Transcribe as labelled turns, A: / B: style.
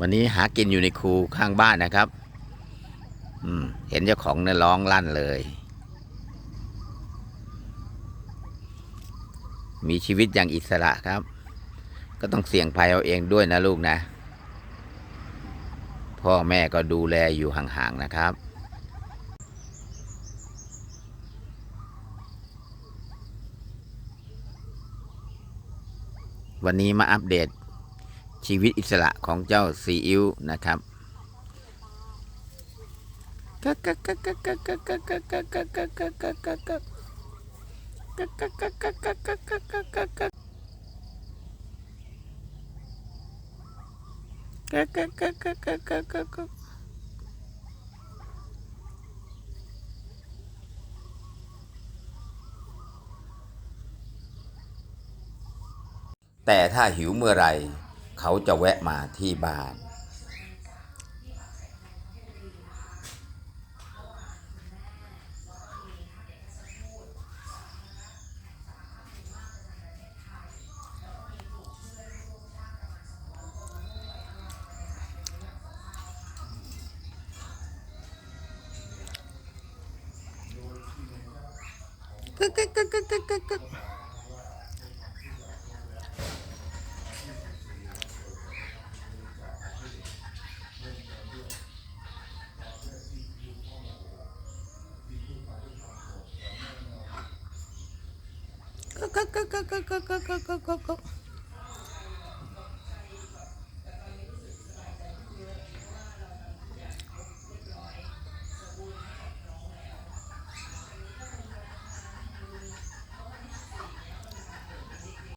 A: วันนี้หากินอยู่ในคูข้างบ้านนะครับ อืม เห็นเจ้าของเนี่ยร้องลั่นเลย มีชีวิตอย่างอิสระครับ ก็ต้องเสี่ยงภัยเอาเองด้วยนะลูกนะ พ่อแม่ก็ดูแลอยู่ห่างๆนะครับวันนี้มาอัปเดต ชีวิตอิสระของเจ้าซีอิ๊วนะครับแต่ถ้าหิวเมื่อไหร เขาจะแวะมาที่บ้าน
B: กึกกึกกึกกึกกึก kaka kaka kaka kaka kaka